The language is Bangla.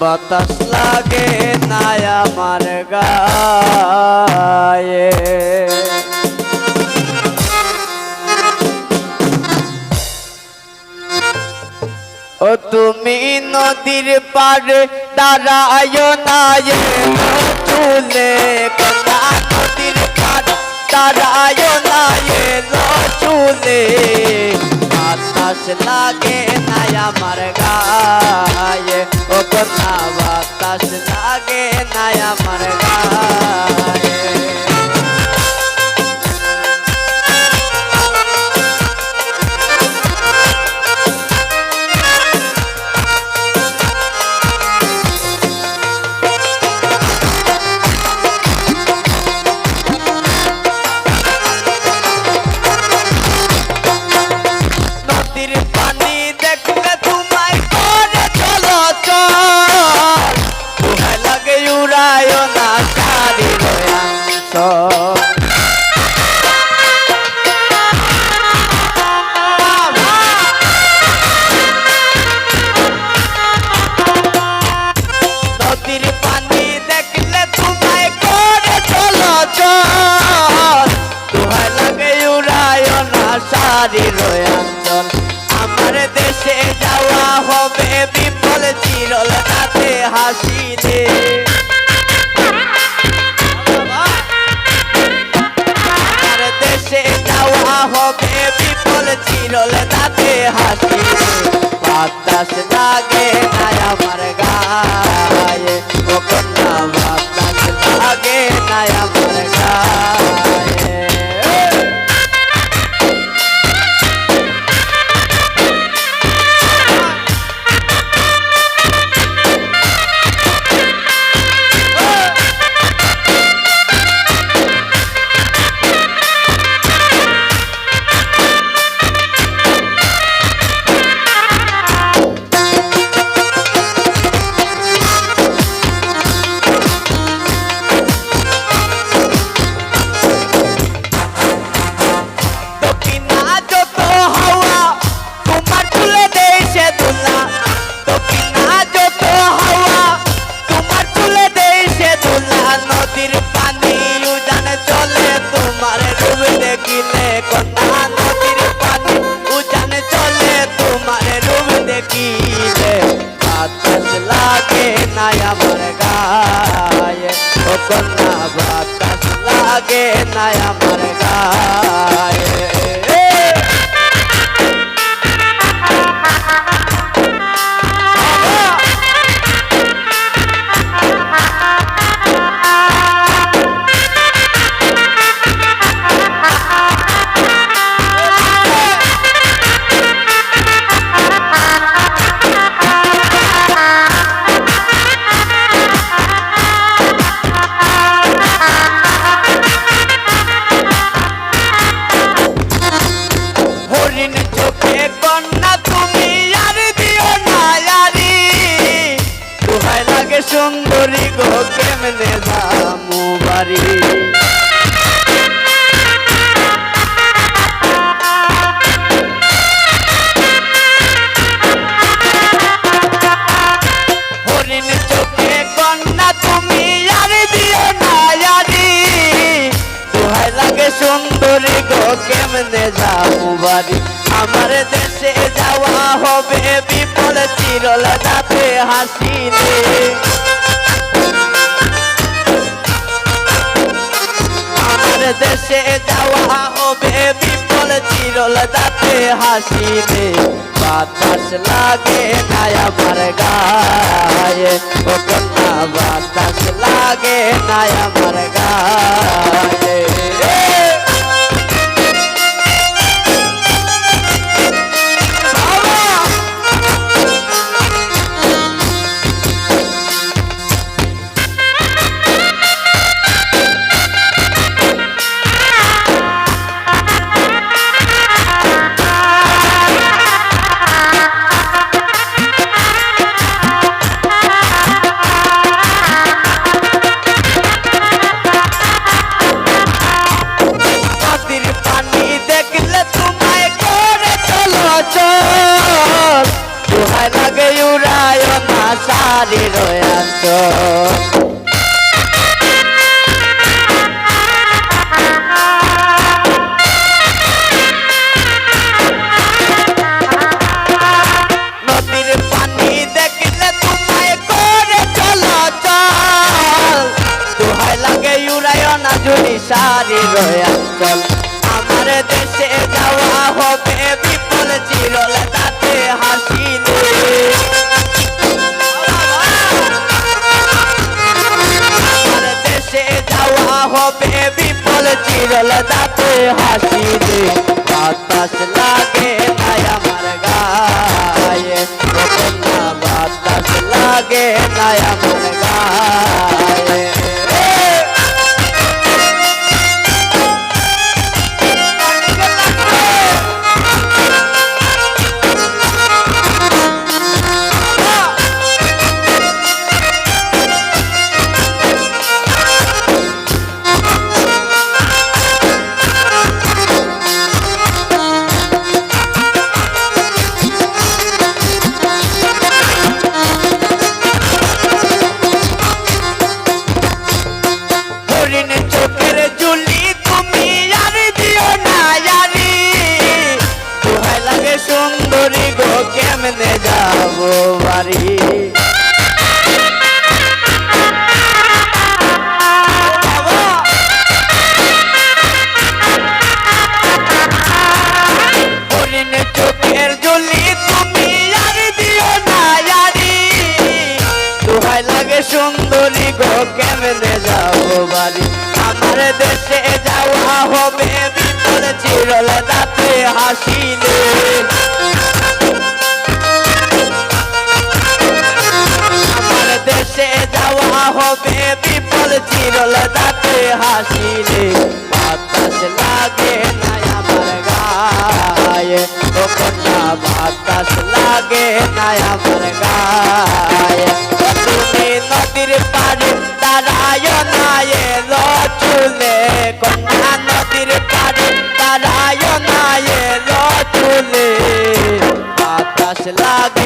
বাতাস লাগে না আমার গায়ে। ও তুমি নদীর পাড়ে দাঁড়ায় না, এ চুলে কন্যা নদীর পাড়ে দাঁড়ায় না, এ চুলে বাতাস লাগে না আমার গায়ে ও কন্যা বাতাস লাগে না আমার তোমায় লাগে উড়ায় না সারি রয়াঞ্চল আমার দেশে যাওয়া হবে বিফল চিরল তাতে হাসিলে চিরল তাতে হাসিলে বাতাস লাগে না আমার গায়ে ও কন্যা বাতাস লাগে না আমার না আমার গায়ে। সুন্দরী গো, কেমনে দামু বাড়ি? সুন্দরী গো, কেমনে যাব বাড়ি? আমার দেশে যাওয়া হবে বিপদ চিরল দাঁতে হাসিলে দেশে যাওয়া হবে। বিপদ চিরল দাঁতে হাসিবে। বাতাস লাগে না আমার গায়ে। ও কন্যা, বাতাস লাগে না আমার গায়ে। Hallelujah. হাসিতে বাতাস লাগে নাই আমার গায়ে। বাতাস লাগে নাই আমার ভাই লাগে সুন্দরী গো, কেমনে যাও বাড়ি? আমার দেশে যাওয়া হবে বিপদ, চিরল দাঁতে হাসিলে। আমার দেশে যাওয়া হবে পারে তারায়ণায় রচুলে কন্যা নদীর পারে তারায়ণায় রচুলে বাতাস লাগ